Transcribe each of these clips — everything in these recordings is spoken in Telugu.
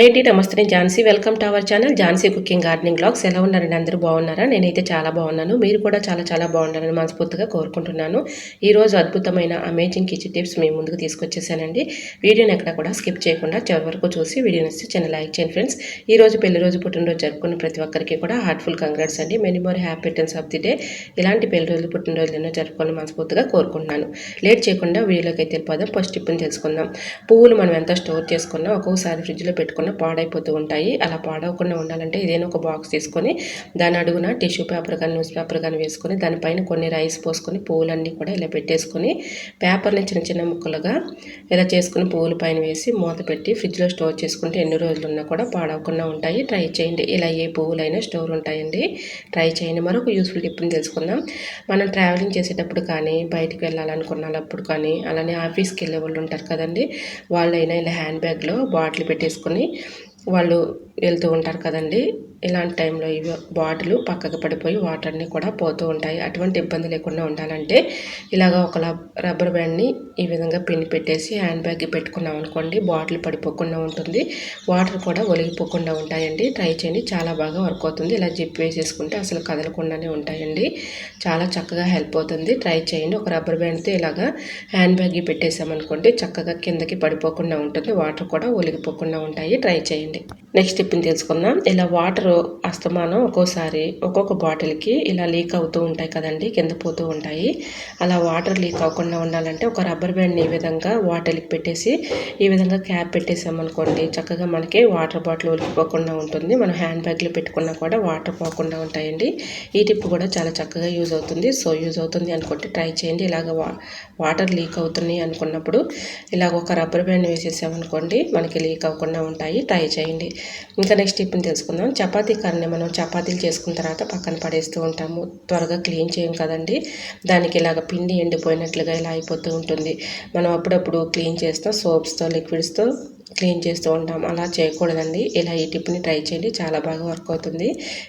హాయ్ అండి నమస్తే నేను Jhansi welcome to our channel Jhansi cooking gardening blogs. ఎలా ఉన్నారండి అందరూ బాగున్నారా? నేనైతే చాలా బాగున్నాను. మీరు కూడా చాలా చాలా బాగుండాలని మనస్ఫూర్తిగా కోరుకుంటున్నాను. ఈరోజు అద్భుతమైన అమేజింగ్ కిచెన్ టిప్స్ మీ ముందుకు తీసుకొచ్చేసానండి. వీడియోని ఎక్కడ కూడా స్కిప్ చేయకుండా చివరి వరకు చూసి వీడియోని ఇస్తే చిన్న లైక్ చేయండి ఫ్రెండ్స్. ఈ రోజు పెళ్ళి రోజు పుట్టినరోజు జరుపుకున్న ప్రతి ఒక్కరికి కూడా హార్ట్ఫుల్ కంగ్రాట్స్ అండి. Many more happy returns of the day ఇలాంటి పెళ్ళి రోజులు పుట్టినరోజులు ఎన్నో జరుపుకొని మనస్ఫూర్తిగా కోరుకుంటున్నాను. లేట్ చేయకుండా వీడియోలోకి అయితే వెళ్ళిపోదాం ఫస్ట్ టిప్ని తెలుసుకుందాం. పువ్వులు మనం ఎంత స్టోర్ చేసుకున్నా ఒక్కొక్కసారి ఫ్రిడ్జ్లో పెట్టుకున్నాం పాడైపోతూ ఉంటాయి. అలా పాడవకుండా ఉండాలంటే ఏదైనా ఒక బాక్స్ తీసుకొని దాని అడుగున టిష్యూ పేపర్ కానీ న్యూస్ పేపర్ కానీ వేసుకొని దానిపైన కొన్ని రైస్ పోసుకొని పువ్వులన్నీ కూడా ఇలా పెట్టేసుకొని పేపర్ని చిన్న చిన్న ముక్కలుగా ఇలా చేసుకుని పువ్వుల పైన వేసి మూత పెట్టి ఫ్రిడ్జ్లో స్టోర్ చేసుకుంటే ఎన్ని రోజులు ఉన్నా కూడా పాడవకుండా ఉంటాయి. ట్రై చేయండి. ఇలా ఏ పువ్వులైనా స్టోర్ ఉంటాయండి. ట్రై చేయండి. మరొక యూస్ఫుల్ టిప్ని తెలుసుకుందాం. మనం ట్రావెలింగ్ చేసేటప్పుడు కానీ బయటికి వెళ్ళాలనుకున్నప్పుడు కానీ అలానే ఆఫీస్కి వెళ్ళే వాళ్ళు ఉంటారు కదండి. వాళ్ళైనా ఇలా హ్యాండ్ బ్యాగ్లో బాటిల్ పెట్టేసుకొని também. వాళ్ళు వెళ్తూ ఉంటారు కదండి. ఇలాంటి టైంలో ఇవి బాటిల్ పక్కకు పడిపోయి వాటర్ అన్నీ కూడా పోతూ ఉంటాయి. అటువంటి ఇబ్బంది లేకుండా ఉండాలంటే ఇలాగ ఒక రబ్బర్ బ్యాండ్ని ఈ విధంగా పిన్ పెట్టేసి హ్యాండ్ బ్యాగ్ పెట్టుకున్నాం అనుకోండి బాటిల్ పడిపోకుండా ఉంటుంది. వాటర్ కూడా ఒలిగిపోకుండా ఉంటాయండి. ట్రై చేయండి. చాలా బాగా వర్క్ అవుతుంది. ఇలా జిప్ వేసేసుకుంటే అసలు కదలకుండానే ఉంటాయండి. చాలా చక్కగా హెల్ప్ అవుతుంది. ట్రై చేయండి. ఒక రబ్బర్ బ్యాండ్తో ఇలాగా హ్యాండ్ బ్యాగ్ పెట్టేసామనుకోండి చక్కగా కిందకి పడిపోకుండా ఉంటుంది. వాటర్ కూడా ఒలిగిపోకుండా ఉంటాయి. ట్రై చేయండి. నెక్స్ట్ టిప్ని తెలుసుకుందాం ఇలా వాటర్ అస్తమానం ఒక్కోసారి ఒక్కొక్క బాటిల్కి ఇలా లీక్ అవుతూ ఉంటాయి కదండి కింద పోతూ ఉంటాయి. అలా వాటర్ లీక్ అవ్వకుండా ఉండాలంటే ఒక రబ్బర్ బ్యాండ్ని ఈ విధంగా బాటిల్కి పెట్టేసి ఈ విధంగా క్యాప్ పెట్టేసామనుకోండి చక్కగా మనకి వాటర్ బాటిల్ ఉలికిపోకుండా ఉంటుంది. మనం హ్యాండ్ బ్యాగ్లో పెట్టుకున్నా కూడా వాటర్ పోకుండా ఉంటాయండి. ఈ టిప్ కూడా చాలా చక్కగా యూజ్ అవుతుంది. సో యూజ్ అవుతుంది అనుకుంటే ట్రై చేయండి. ఇలాగ వాటర్ లీక్ అవుతున్నాయి అనుకున్నప్పుడు ఇలాగ ఒక రబ్బర్ బ్యాండ్ వేసేసామనుకోండి మనకి లీక్ అవ్వకుండా ఉంటాయి. ట్రై చేయండి. ఇంకా నెక్స్ట్ టిప్ని తెలుసుకుందాం. చపాతీ కర్రని మనం చపాతీలు చేసుకున్న తర్వాత పక్కన పడేస్తూ ఉంటాము. త్వరగా క్లీన్ చేయం కదండి. దానికి ఇలాగ పిండి ఎండిపోయినట్లుగా ఇలా అయిపోతూ ఉంటుంది. మనం అప్పుడప్పుడు క్లీన్ చేస్తాం. సోప్స్తో లిక్విడ్స్తో క్లీన్ చేస్తూ ఉంటాం. అలా చేయకూడదండి. ఇలా ఈ టిప్ని ట్రై చేయండి. చాలా బాగా వర్క్ అవుతుంది.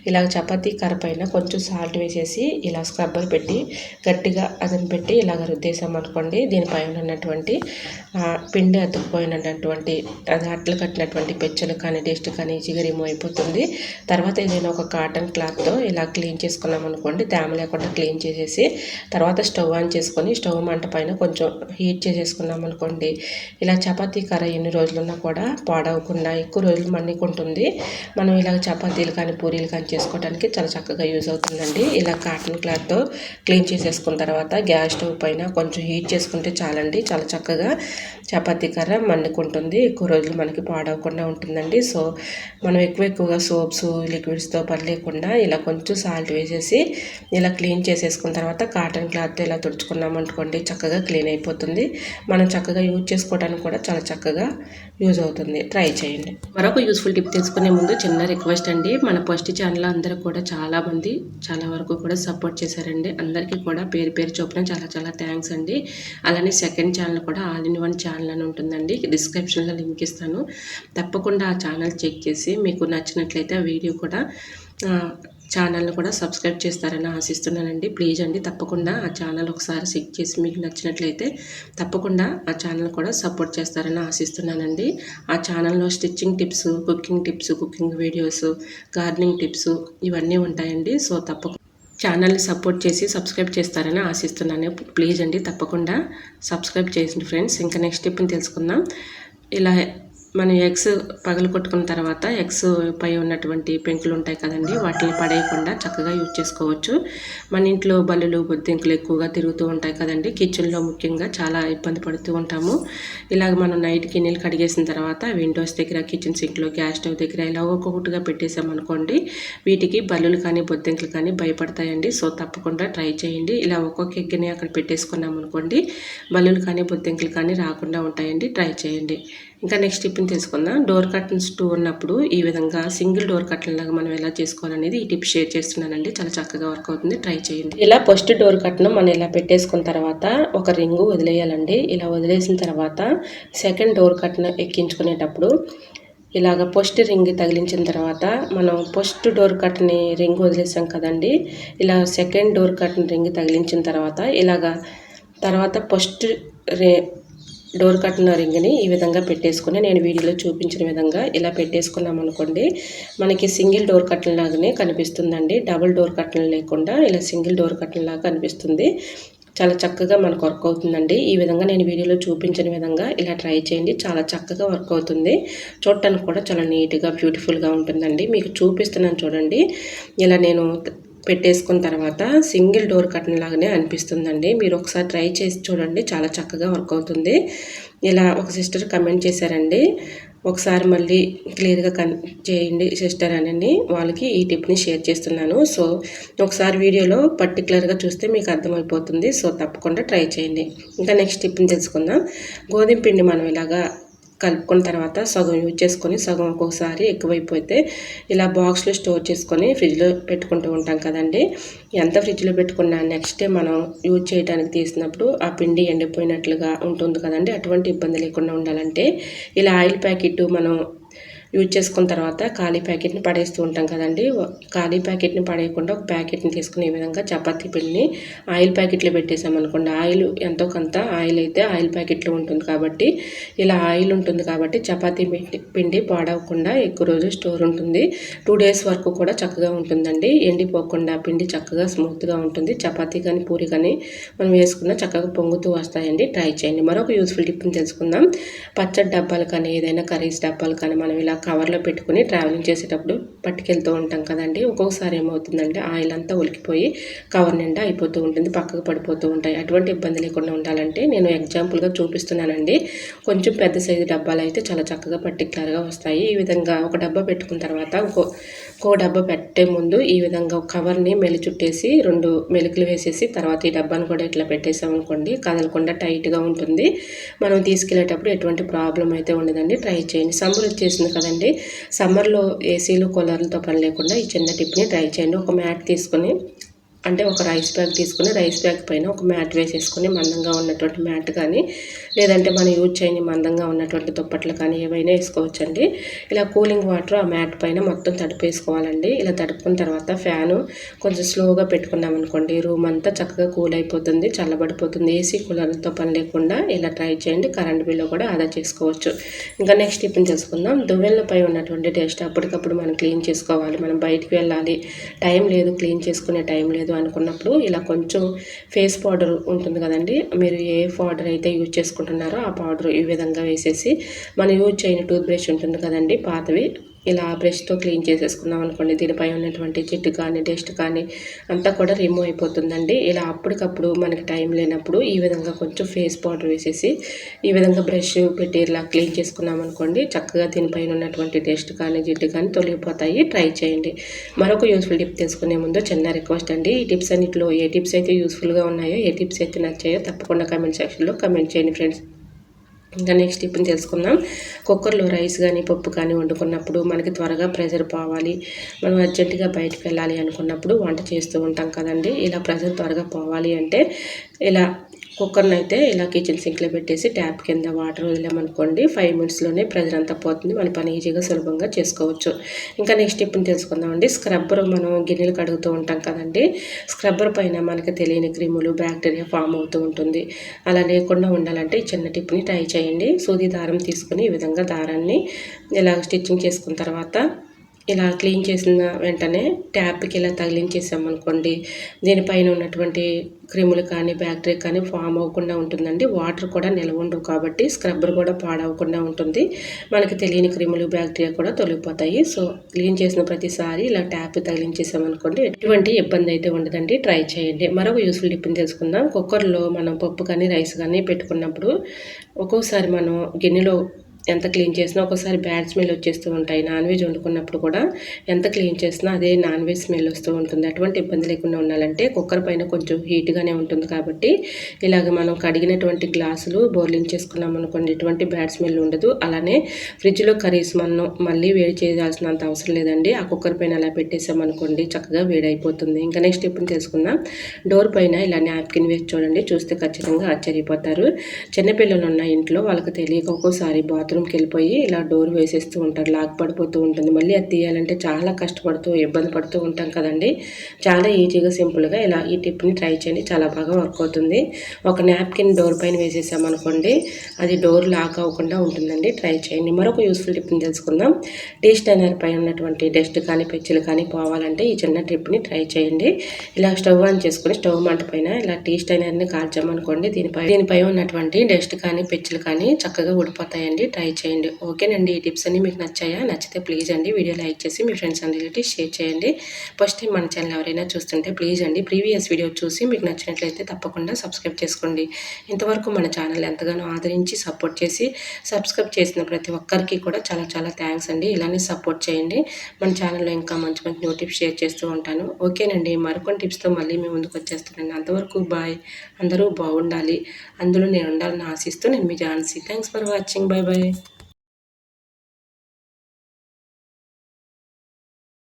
ఇలా చపాతీ కర్ర పైన కొంచెం సాల్ట్ వేసేసి ఇలా స్క్రబ్బర్ పెట్టి గట్టిగా అదని పెట్టి ఇలాగ రుద్దేసాం అనుకోండి. దీనిపైన ఉన్నటువంటి పిండి అతుక్కుపోయినటువంటి అది అట్లు కట్టినటువంటి పెచ్చలు కానీ టేస్ట్ కానీ ఈజీగా రిమూవ్ అయిపోతుంది. తర్వాత ఏదైనా ఒక కాటన్ క్లాత్తో ఇలా క్లీన్ చేసుకున్నాం అనుకోండి. తేమ లేకుండా క్లీన్ చేసేసి తర్వాత స్టవ్ ఆన్ చేసుకొని స్టవ్ మంట పైన కొంచెం హీట్ చేసేసుకున్నాం అనుకోండి. ఇలా చపాతీ కర్ర ఎన్ని రోజులు ఉన్నా కూడా పాడవకుండా ఎక్కువ రోజులు మన్నికుంటుంది మనం ఇలాగ చపాతీలు కానీ పూరీలు కానీ చేసుకోవడానికి చాలా చక్కగా యూజ్ అవుతుందండి. ఇలా కాటన్ క్లాత్తో క్లీన్ చేసేసుకున్న తర్వాత గ్యాస్ స్టవ్ పైన కొంచెం హీట్ చేసుకుంటే చాలండి. చాలా చక్కగా చపాతీ కర్ర మన్నుకుంటుంది ఎక్కువ రోజులు మనకి పాడవకుండా ఉంటుందండి. సో మనం ఎక్కువ ఎక్కువగా సోప్స్ లిక్విడ్స్తో పని లేకుండా ఇలా కొంచెం సాల్ట్ వేసేసి ఇలా క్లీన్ చేసేసుకున్న తర్వాత కాటన్ క్లాత్ ఇలా తుడుచుకున్నాం అనుకోండి చక్కగా క్లీన్ అయిపోతుంది. మనం చక్కగా యూజ్ చేసుకోవడానికి కూడా చాలా చక్కగా యూజ్ అవుతుంది. ట్రై చేయండి. మరొక యూస్ఫుల్ టిప్ తెలుసుకునే ముందు చిన్న రిక్వెస్ట్ అండి. మన ఫస్ట్ ఛానల్ అందరూ కూడా చాలా మంది చాలా వరకు కూడా సపోర్ట్ చేశారండి. అందరికీ కూడా పేరు పేరు చొప్పున చాలా చాలా థ్యాంక్స్ అండి. అలానే సెకండ్ ఛానల్ కూడా ఆల్ ఇన్ వన్ ఛానల్ అని ఉంటుందండి. డిస్క్రిప్షన్లో లింక్ ఇస్తాను. తప్పకుండా ఆ ఛానల్ చెక్ చేసి మీకు నచ్చినట్లయితే ఆ వీడియో కూడా ఛానల్ని కూడా సబ్స్క్రైబ్ చేస్తారని ఆశిస్తున్నానండి. ప్లీజ్ అండి తప్పకుండా ఆ ఛానల్ ఒకసారి చెక్ చేసి మీకు నచ్చినట్లయితే తప్పకుండా ఆ ఛానల్ కూడా సపోర్ట్ చేస్తారని ఆశిస్తున్నానండి. ఆ ఛానల్లో stitching tips cooking tips cooking videos gardening tips ఇవన్నీ ఉంటాయండి. సో తప్పకుండా ఛానల్ని సపోర్ట్ చేసి సబ్స్క్రైబ్ చేస్తారని ఆశిస్తున్నాను. ప్లీజ్ అండి తప్పకుండా సబ్స్క్రైబ్ చేసింది ఫ్రెండ్స్. ఇంకా నెక్స్ట్ టిప్ని తెలుసుకుందాం. ఇలా మనం ఎగ్స్ పగలు కొట్టుకున్న తర్వాత ఎగ్స్ పై ఉన్నటువంటి పెంకులు ఉంటాయి కదండి వాటిని పడేయకుండా చక్కగా యూజ్ చేసుకోవచ్చు. మన ఇంట్లో బల్లులు బొద్దింకులు ఎక్కువగా తిరుగుతూ ఉంటాయి కదండి కిచెన్లో ముఖ్యంగా చాలా ఇబ్బంది పడుతూ ఉంటాము. ఇలాగ మనం నైట్ గిన్నెలు కడిగేసిన తర్వాత విండోస్ దగ్గర కిచెన్ సింక్లో గ్యాస్ స్టవ్ దగ్గర ఇలా ఒక్కొక్కటిగా పెట్టేసామనుకోండి వీటికి బల్లులు కానీ బొద్దింకులు కానీ భయపడతాయండి. సో తప్పకుండా ట్రై చేయండి. ఇలా ఒక్కొక్క ఎగ్గిని అక్కడ పెట్టేసుకున్నాం అనుకోండి బల్లులు కానీ బొద్దింకులు కానీ రాకుండా ఉంటాయండి. ట్రై చేయండి. ఇంకా నెక్స్ట్ టిప్ని తెలుసుకుందాం డోర్ కర్టన్స్ టూ ఉన్నప్పుడు ఈ విధంగా సింగిల్ డోర్ కర్టన్ లాగా మనం ఎలా చేసుకోవాలనేది ఈ టిప్ షేర్ చేస్తున్నానండి. చాలా చక్కగా వర్క్ అవుతుంది. ట్రై చేయండి. ఇలా ఫస్ట్ డోర్ కర్టన్ మనం ఇలా పెట్టేసుకున్న తర్వాత ఒక రింగు వదిలేయాలండి. ఇలా వదిలేసిన తర్వాత సెకండ్ డోర్ కర్టన్ ఎక్కించుకునేటప్పుడు ఇలాగ ఫస్ట్ రింగ్ తగిలించిన తర్వాత మనం ఫస్ట్ డోర్ కట్ని రింగ్ వదిలేసాం కదండి. ఇలా సెకండ్ డోర్ కట్ని రింగ్ తగిలించిన తర్వాత ఇలాగ తర్వాత ఫస్ట్ రే డోర్ కట్టిన రింగ్ని ఈ విధంగా పెట్టేసుకుని నేను వీడియోలో చూపించిన విధంగా ఇలా పెట్టేసుకున్నాం అనుకోండి మనకి సింగిల్ డోర్ కట్టన్ లాగానే కనిపిస్తుందండి. డబుల్ డోర్ కట్టన్ లేకుండా ఇలా సింగిల్ డోర్ కట్టన్ లాగా కనిపిస్తుంది. చాలా చక్కగా మనకు వర్క్ అవుతుందండి. ఈ విధంగా నేను వీడియోలో చూపించిన విధంగా ఇలా ట్రై చేయండి. చాలా చక్కగా వర్క్ అవుతుంది. చూడటానికి కూడా చాలా నీట్గా బ్యూటిఫుల్గా ఉంటుందండి. మీకు చూపిస్తున్నాను చూడండి. ఇలా నేను పెట్టేసుకున్న తర్వాత సింగిల్ డోర్ కర్టన్ లాగానే అనిపిస్తుందండి. మీరు ఒకసారి ట్రై చేసి చూడండి. చాలా చక్కగా వర్క్ అవుతుంది. ఇలా ఒక సిస్టర్ కమెంట్ చేశారండి. ఒకసారి మళ్ళీ క్లియర్గా కన్ చేయండి సిస్టర్ అని వాళ్ళకి ఈ టిప్ని షేర్ చేస్తున్నాను. సో ఒకసారి వీడియోలో పర్టికులర్గా చూస్తే మీకు అర్థమైపోతుంది. సో తప్పకుండా ట్రై చేయండి. ఇంకా నెక్స్ట్ టిప్ని తెలుసుకుందాం. గోధుమ పిండి మనం ఇలాగా కలుపుకున్న తర్వాత సగం యూజ్ చేసుకొని సగం ఒక్కొక్కసారి ఎక్కువైపోతే ఇలా బాక్స్లో స్టోర్ చేసుకొని ఫ్రిడ్జ్లో పెట్టుకుంటూ ఉంటాం కదండి. ఎంత ఫ్రిడ్జ్లో పెట్టుకున్నా నెక్స్ట్ డే మనం యూజ్ చేయడానికి తీసినప్పుడు ఆ పిండి ఎండిపోయినట్లుగా ఉంటుంది కదండి. అటువంటి ఇబ్బంది లేకుండా ఉండాలంటే ఇలా ఆయిల్ ప్యాకెట్ మనం యూజ్ చేసుకున్న తర్వాత ఖాళీ ప్యాకెట్ని పడేస్తూ ఉంటాం కదండి. ఖాళీ ప్యాకెట్ని పడేయకుండా ఒక ప్యాకెట్ని తీసుకుని ఈ విధంగా చపాతీ పిండిని ఆయిల్ ప్యాకెట్లో పెట్టేసామనుకోండి ఆయిల్ ఎంతో కొంత ఆయిల్ అయితే ఆయిల్ ప్యాకెట్లో ఉంటుంది కాబట్టి ఇలా ఆయిల్ ఉంటుంది కాబట్టి చపాతీ పిండి పాడవకుండా ఎక్కువ రోజు స్టోర్ ఉంటుంది. టూ డేస్ వరకు కూడా చక్కగా ఉంటుందండి. ఎండిపోకుండా పిండి చక్కగా స్మూత్గా ఉంటుంది. చపాతీ కానీ పూరి కానీ మనం వేసుకున్న చక్కగా పొంగుతూ వస్తాయండి. ట్రై చేయండి. మరొక యూస్ఫుల్ టిప్ని తెలుసుకుందాం. పచ్చడి డబ్బాలు కానీ ఏదైనా కర్రీస్ డబ్బాలు కానీ మనం ఇలా కవర్లో పెట్టుకుని ట్రావెలింగ్ చేసేటప్పుడు పట్టుకెళ్తూ ఉంటాం కదండి. ఒక్కొక్కసారి ఏమవుతుందంటే ఆయిల్ అంతా ఉలికిపోయి కవర్ నిండా అయిపోతూ ఉంటుంది పక్కకు పడిపోతూ ఉంటాయి. అటువంటి ఇబ్బంది లేకుండా ఉండాలంటే నేను ఎగ్జాంపుల్గా చూపిస్తున్నానండి. కొంచెం పెద్ద సైజు డబ్బాలు అయితే చాలా చక్కగా పర్టికులర్గా వస్తాయి. ఈ విధంగా ఒక డబ్బా పెట్టుకున్న తర్వాత ఇంకో ఇంకో డబ్బా పెట్టే ముందు ఈ విధంగా ఒక కవర్ని మెలి చుట్టేసి రెండు మెలుకులు వేసేసి తర్వాత ఈ డబ్బాను కూడా ఇట్లా పెట్టేసామనుకోండి కదలకుండా టైట్గా ఉంటుంది. మనం తీసుకెళ్ళేటప్పుడు ఎటువంటి ప్రాబ్లం అయితే ఉండదండి. ట్రై చేయండి. సమ్మర్ వచ్చేసింది కదండి సమ్మర్లో ఏసీలు కూలర్లతో పని లేకుండా ఈ చిన్న టిప్ని ట్రై చేయండి ఒక మ్యాట్ తీసుకొని అంటే ఒక రైస్ బ్యాగ్ తీసుకుని రైస్ బ్యాగ్ పైన ఒక మ్యాట్ వేసేసుకుని మందంగా ఉన్నటువంటి మ్యాట్ కానీ లేదంటే మనం యూజ్ చేయని మందంగా ఉన్నటువంటి దుప్పట్లు కానీ ఏవైనా వేసుకోవచ్చండి. ఇలా కూలింగ్ వాటర్ ఆ మ్యాట్ పైన మొత్తం తడిపేసుకోవాలండి. ఇలా తడుపుకున్న తర్వాత ఫ్యాను కొంచెం స్లోగా పెట్టుకున్నాం అనుకోండి రూమ్ అంతా చక్కగా కూల్ అయిపోతుంది చల్లబడిపోతుంది. ఏసీ కూలర్లతో పని లేకుండా ఇలా ట్రై చేయండి. కరెంట్ బిల్లు కూడా ఆదా చేసుకోవచ్చు. ఇంకా నెక్స్ట్ టిఫిన్ చేసుకుందాం దువ్వెళ్ళపై ఉన్నటువంటి టేస్ట్ అప్పటికప్పుడు మనం క్లీన్ చేసుకోవాలి. మనం బయటికి వెళ్ళాలి. టైం లేదు క్లీన్ చేసుకునే టైం లేదు. లేదు అనుకున్నప్పుడు ఇలా కొంచెం ఫేస్ పౌడర్ ఉంటుంది కదండి మీరు ఏ పౌడర్ అయితే యూజ్ చేసుకుంటున్నారో ఆ పౌడర్ ఈ విధంగా వేసేసి మనం యూజ్ చేయని టూత్ బ్రష్ ఉంటుంది కదండి పాతవి. ఇలా బ్రష్తో క్లీన్ చేసేసుకున్నాం అనుకోండి. దీనిపై ఉన్నటువంటి జిడ్డు కానీ డస్ట్ కానీ అంతా కూడా రిమూవ్ అయిపోతుందండి. ఇలా అప్పటికప్పుడు మనకి టైం లేనప్పుడు ఈ విధంగా కొంచెం ఫేస్ పౌడర్ వేసేసి ఈ విధంగా బ్రష్ పెట్టి ఇలా క్లీన్ చేసుకున్నాం అనుకోండి చక్కగా దీనిపైన ఉన్నటువంటి డస్ట్ కానీ జిడ్డు కానీ తొలగిపోతాయి. ట్రై చేయండి. మరొక యూస్ఫుల్ టిప్ తెలుసుకునే ముందు చిన్న రిక్వెస్ట్ అండి. ఈ టిప్స్ అన్నింటిలో ఏ టిప్స్ అయితే యూస్ఫుల్గా ఉన్నాయో ఏ టిప్స్ అయితే నచ్చాయో తప్పకుండా కమెంట్ సెక్షన్లో కమెంట్ చేయండి ఫ్రెండ్స్ ఇంకా నెక్స్ట్ ఇప్పుడు తెలుసుకుందాం. కుక్కర్లో రైస్ కానీ పప్పు కానీ వండుకున్నప్పుడు మనకి త్వరగా ప్రెషర్ పోవాలి. మనం అర్జెంటుగా బయటకు వెళ్ళాలి అనుకున్నప్పుడు వంట చేస్తూ ఉంటాం కదండి. ఇలా ప్రెషర్ త్వరగా పోవాలి అంటే ఇలా కుక్కర్ని అయితే ఇలా కిచెన్ సింక్లో పెట్టేసి ట్యాప్ కింద వాటర్ వదిలామనుకోండి ఫైవ్ మినిట్స్లోనే ప్రెజర్ అంతా పోతుంది. మన పని ఈజీగా సులభంగా చేసుకోవచ్చు. ఇంకా నెక్స్ట్ ఇప్పుడు తెలుసుకుందామండి స్క్రబ్బర్ మనం గిన్నెలు కడుగుతూ ఉంటాం కదండి. స్క్రబ్బర్ పైన మనకి తెలియని క్రిములు బ్యాక్టీరియా ఫామ్ అవుతూ ఉంటుంది. అలా లేకుండా ఉండాలంటే ఈ చిన్న టిప్ని ట్రై చేయండి. సూది దారం తీసుకుని ఈ విధంగా దారాన్ని ఇలా స్టిచ్చింగ్ చేసుకున్న తర్వాత ఇలా క్లీన్ చేసిన వెంటనే ట్యాప్కి ఇలా తగిలించేసామనుకోండి దీనిపైన ఉన్నటువంటి క్రిములు కానీ బ్యాక్టీరియా కానీ ఫామ్ అవ్వకుండా ఉంటుందండి. వాటర్ కూడా నిల్వ ఉండవు కాబట్టి స్క్రబ్బర్ కూడా పాడవకుండా ఉంటుంది. మనకి తెలియని క్రిములు బ్యాక్టీరియా కూడా తొలగిపోతాయి. సో క్లీన్ చేసిన ప్రతిసారి ఇలా ట్యాప్ తగిలించేసామనుకోండి ఎటువంటి ఇబ్బంది అయితే ఉండదండి. ట్రై చేయండి. మరొక యూస్ఫుల్ టిప్ని తెలుసుకుందాం. కుక్కర్లో మనం పప్పు కానీ రైస్ కానీ పెట్టుకున్నప్పుడు ఒక్కోసారి మనం గిన్నెలో ఎంత క్లీన్ చేసినా ఒకసారి బ్యాడ్ స్మెల్ వచ్చేస్తూ ఉంటాయి. నాన్ వెజ్ వండుకున్నప్పుడు కూడా ఎంత క్లీన్ చేసినా అదే నాన్ వెజ్ స్మెల్ వస్తూ ఉంటుంది. అటువంటి ఇబ్బంది లేకుండా ఉండాలంటే కుక్కర్ పైన కొంచెం హీట్గానే ఉంటుంది కాబట్టి ఇలాగ మనం కడిగినటువంటి గ్లాసులు బోర్లింగ్ చేసుకున్నాం అనుకోండి ఎటువంటి బ్యాడ్ స్మెల్ ఉండదు. అలానే ఫ్రిడ్జ్లో కర్రీస్ మనం మళ్ళీ వేడి చేయాల్సినంత అవసరం లేదండి. ఆ కుక్కర్ పైన అలా పెట్టేసామనుకోండి చక్కగా వేడైపోతుంది. ఇంకా నెక్స్ట్ ఇప్పుడు తెలుసుకుందాం. డోర్ పైన ఇలా నాప్కిన్ వేసి చూడండి. చూస్తే ఖచ్చితంగా ఆశ్చర్యపోతారు. చిన్నపిల్లలు ఉన్న ఇంట్లో వాళ్ళకి తెలియక ఒక్కోసారి బాత్ బాత్రూమ్కి వెళ్ళిపోయి ఇలా డోర్ వేసేస్తూ ఉంటారు. లాక్ పడిపోతూ ఉంటుంది. మళ్ళీ అది తీయాలంటే చాలా కష్టపడుతూ ఇబ్బంది పడుతూ ఉంటాం కదండి. చాలా ఈజీగా సింపుల్గా ఇలా ఈ టిప్ని ట్రై చేయండి. చాలా బాగా వర్క్ అవుతుంది. ఒక నాప్కిన్ డోర్ పైన వేసేసామనుకోండి అది డోర్ లాక్ అవ్వకుండా ఉంటుందండి. ట్రై చేయండి. మరొక యూస్ఫుల్ టిప్ని తెలుసుకుందాం. టీ స్టైనర్ పైన ఉన్నటువంటి డస్ట్ కానీ పెచ్చులు కానీ పోవాలంటే ఈ చిన్న టిప్ని ట్రై చేయండి. ఇలా స్టవ్ ఆన్ చేసుకుని స్టవ్ మంట పైన ఇలా టీ స్టైనర్ని కాల్చామనుకోండి దీనిపై దీనిపై ఉన్నటువంటి డస్ట్ కానీ పెచ్చులు కానీ చక్కగా ఊడిపోతాయండి. ట్రై ట్రై చేయండి. ఓకేనండి. ఈ టిప్స్ అన్ని మీకు నచ్చాయా? నచ్చితే ప్లీజ్ అండి. వీడియో లైక్ చేసి మీ ఫ్రెండ్స్ అండ్ రిలేటివ్స్ షేర్ చేయండి. ఫస్ట్ టైం మన ఛానల్ ఎవరైనా చూస్తుంటే ప్లీజ్ అండి. ప్రీవియస్ వీడియో చూసి మీకు నచ్చినట్లయితే తప్పకుండా సబ్స్క్రైబ్ చేసుకోండి. ఇంతవరకు మన ఛానల్ ఎంతగానో ఆదరించి సపోర్ట్ చేసి సబ్స్క్రైబ్ చేసిన ప్రతి ఒక్కరికి కూడా చాలా చాలా థ్యాంక్స్ అండి. ఇలానే సపోర్ట్ చేయండి. మన ఛానల్లో ఇంకా మంచి మంచి న్యూ టిప్స్ షేర్ చేస్తూ ఉంటాను. ఓకేనండి. మరికొన్ని టిప్స్తో మళ్ళీ మేము ముందుకు వచ్చేస్తానండి అంతవరకు బాయ్. అందరూ బాగుండాలి. అందులో నేను ఉండాలని ఆశిస్తూ నేను మీ Jhansi. Thanks for watching. Bye bye